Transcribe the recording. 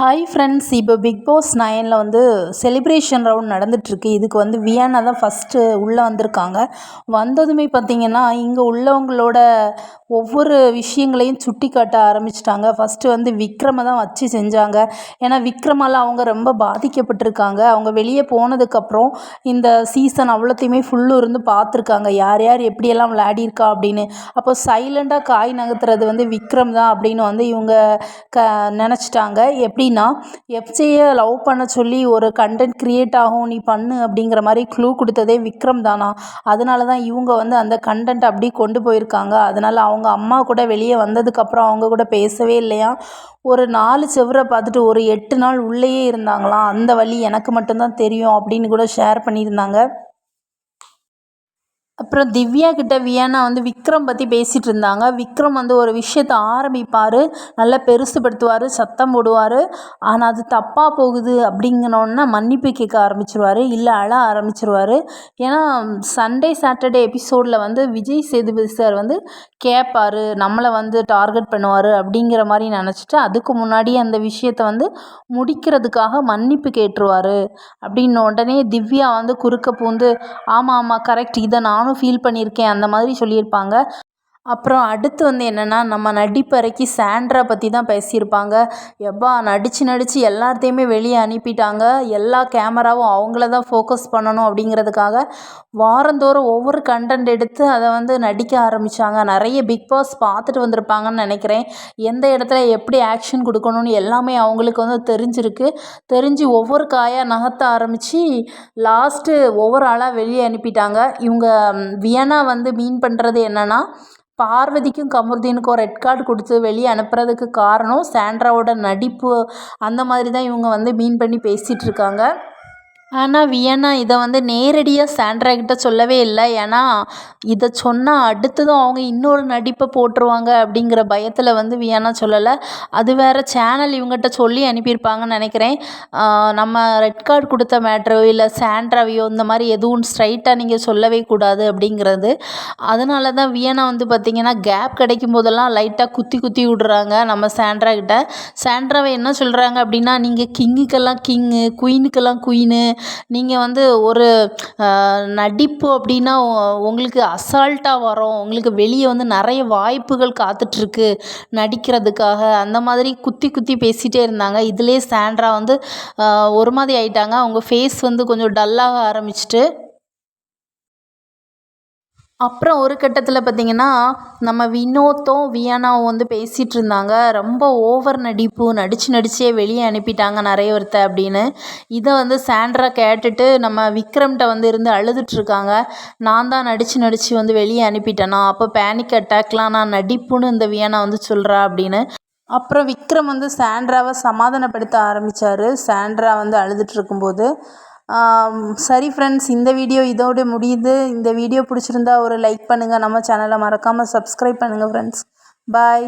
Hi friends இப்போ big boss நைனில் வந்து செலிப்ரேஷன் ரவுண்ட் நடந்துகிட்ருக்கு இதுக்கு வந்து வியானா தான் ஃபஸ்ட்டு உள்ளே வந்திருக்காங்க. வந்ததுமே பார்த்திங்கன்னா இங்கே உள்ளவங்களோட ஒவ்வொரு விஷயங்களையும் சுட்டி காட்ட ஆரம்பிச்சிட்டாங்க. ஃபஸ்ட்டு வந்து விக்ரமை தான் வச்சு செஞ்சாங்க. ஏன்னா விக்ரமால் அவங்க ரொம்ப பாதிக்கப்பட்டிருக்காங்க. அவங்க வெளியே போனதுக்கப்புறம் இந்த சீசன் அவ்வளோத்தையுமே ஃபுல்லு இருந்து பார்த்துருக்காங்க யார் யார் எப்படியெல்லாம் விளையாடியிருக்கா அப்படின்னு. அப்போ சைலண்டாக காய் நகர்த்துறது வந்து விக்ரம் தான் அப்படின்னு வந்து இவங்க க நினச்சிட்டாங்க. எப்படி எப்படின்னா எஃப்ஜேயை லவ் பண்ண சொல்லி ஒரு கண்டென்ட் க்ரியேட் ஆகும் நீ பண்ணு அப்படிங்கிற மாதிரி க்ளூ கொடுத்ததே விக்ரம் தானா? அதனால தான் இவங்க வந்து அந்த கண்டென்ட் அப்படி கொண்டு போயிருக்காங்க. அதனால் அவங்க அம்மா கூட வெளியே வந்ததுக்கப்புறம் அவங்க கூட பேசவே இல்லையா? ஒரு நாலு செவரை பார்த்துட்டு ஒரு எட்டு நாள் உள்ளேயே இருந்தாங்களாம். அந்த வழி எனக்கு மட்டும்தான் தெரியும் அப்படின்னு கூட ஷேர் பண்ணியிருந்தாங்க. அப்புறம் திவ்யா கிட்ட வியானா வந்து விக்ரம் பற்றி பேசிகிட்டு இருந்தாங்க. விக்ரம் வந்து ஒரு விஷயத்த ஆரம்பிப்பார் நல்லா பெருசுப்படுத்துவார் சத்தம் போடுவார். ஆனால் அது தப்பாக போகுது அப்படிங்கினோடனே மன்னிப்பு கேட்க ஆரம்பிச்சிருவார் இல்லை அழ ஆரம்பிச்சிருவார். ஏன்னா சண்டே சாட்டர்டே எபிசோடில் வந்து விஜய் சேதுபதி சார் வந்து கேட்பார் நம்மளை வந்து டார்கெட் பண்ணுவார் அப்படிங்கிற மாதிரி நினச்சிட்டு அதுக்கு முன்னாடி அந்த விஷயத்தை வந்து முடிக்கிறதுக்காக மன்னிப்பு கேட்டுருவார். அப்படின்ன உடனே திவ்யா வந்து குறுக்க பூந்து ஆமாம் ஆமாம் கரெக்ட் இதை நானும் நானும் ஃபீல் பண்ணியிருக்கேன். அந்த மாதிரி சொல்லியிருப்பாங்க. அப்புறம் அடுத்து வந்து என்னென்னா நம்ம நடிப்பறைக்கு சாண்ட்ரா பற்றி தான் பேசியிருப்பாங்க. எப்பா நடித்து நடித்து எல்லாத்தையுமே வெளியே அனுப்பிட்டாங்க. எல்லா கேமராவும் அவங்கள தான் ஃபோக்கஸ் பண்ணணும் அப்படிங்கிறதுக்காக வாரந்தோறும் ஒவ்வொரு கண்டென்ட் எடுத்து அதை வந்து நடிக்க ஆரம்பித்தாங்க நிறைய பிக் பாஸ் பார்த்துட்டு வந்திருப்பாங்கன்னு நினைக்கிறேன். எந்த இடத்துல எப்படி ஆக்ஷன் கொடுக்கணும்னு எல்லாமே அவங்களுக்கு வந்து தெரிஞ்சிருக்கு. தெரிஞ்சு ஒவ்வொரு காயாக நகர்த்த ஆரம்பித்து லாஸ்ட்டு ஒவ்வொரு ஆளாக வெளியே அனுப்பிட்டாங்க. இவங்க வியனா வந்து மீன் பண்ணுறது என்னென்னா பார்வதிக்கும் கமருதீனுக்கும் ரெட் கார்டு கொடுத்து வெளியே அனுப்புறதுக்கு காரணம் சாண்ட்ராவோட நடிப்பு. அந்த மாதிரி தான் இவங்க வந்து மீன் பண்ணி பேசிகிட்டு இருக்காங்க. ஆனால் வியன்னா இதை வந்து நேரடியாக சாண்ட்ராகிட்ட சொல்லவே இல்லை. ஏன்னா இதை சொன்னால் அடுத்ததும் அவங்க இன்னொரு நடிப்பை போட்டுருவாங்க அப்படிங்கிற பயத்தில் வந்து வியன்னா சொல்லலை. அது வேறு சேனல் இவங்ககிட்ட சொல்லி அனுப்பியிருப்பாங்கன்னு நினைக்கிறேன். நம்ம ரெட் கார்டு கொடுத்த மேட்ரோ இல்லை சாண்ட்ராவையோ இந்த மாதிரி எதுவும் ஸ்ட்ரைட்டாக நீங்கள் சொல்லவே கூடாது அப்படிங்கிறது. அதனால தான் வியன்னா வந்து பார்த்திங்கன்னா கேப் கிடைக்கும் போதெல்லாம் லைட்டாக குத்தி குத்தி விடுறாங்க நம்ம சாண்ட்ராகிட்ட சாண்ட்ராவை என்ன சொல்கிறாங்க அப்படின்னா நீங்கள் கிங்குக்கெல்லாம் கிங்கு குயினுக்கெல்லாம் குயினு நீங்கள் வந்து ஒரு நடிப்பு அப்படின்னா உங்களுக்கு அசால்ட்டாக வரும். உங்களுக்கு வெளியே வந்து நிறைய வாய்ப்புகள் காத்துட்ருக்கு நடிக்கிறதுக்காக. அந்த மாதிரி குத்தி குத்தி பேசிகிட்டே இருந்தாங்க. இதுலேயே சாண்ட்ரா வந்து ஒரு மாதிரி ஆயிட்டாங்க. அவங்க ஃபேஸ் வந்து கொஞ்சம் டல்லாக ஆரம்பிச்சிட்டு அப்புறம் ஒரு கட்டத்தில் பார்த்திங்கன்னா நம்ம வினோத்தும் வியானாவும் வந்து பேசிகிட்டு இருந்தாங்க. ரொம்ப ஓவர் நடிப்பு நடித்து நடிச்சே வெளியே அனுப்பிட்டாங்க நிறைய ஒருத்த அப்படின்னு. இதை வந்து சாண்ட்ரா கேட்டுட்டு நம்ம விக்ரம்கிட்ட வந்து இருந்து அழுதுட்ருக்காங்க நான் தான் நடித்து நடித்து வந்து வெளியே அனுப்பிட்டேனா? அப்போ பேனிக் அட்டாக்லாம் நான் நடிப்புன்னு இந்த வியானா வந்து சொல்கிறா அப்படின்னு. அப்புறம் விக்ரம் வந்து சாண்ட்ராவை சமாதானப்படுத்த ஆரம்பித்தார் சாண்ட்ரா வந்து அழுதுட்டு இருக்கும்போது சரி ஃப்ரெண்ட்ஸ் இந்த வீடியோ இதோடு முடியுது. இந்த வீடியோ பிடிச்சிருந்தா ஒரு லைக் பண்ணுங்கள் நம்ம சேனலை மறக்காமல் சப்ஸ்கிரைப் பண்ணுங்கள் ஃப்ரெண்ட்ஸ் பாய்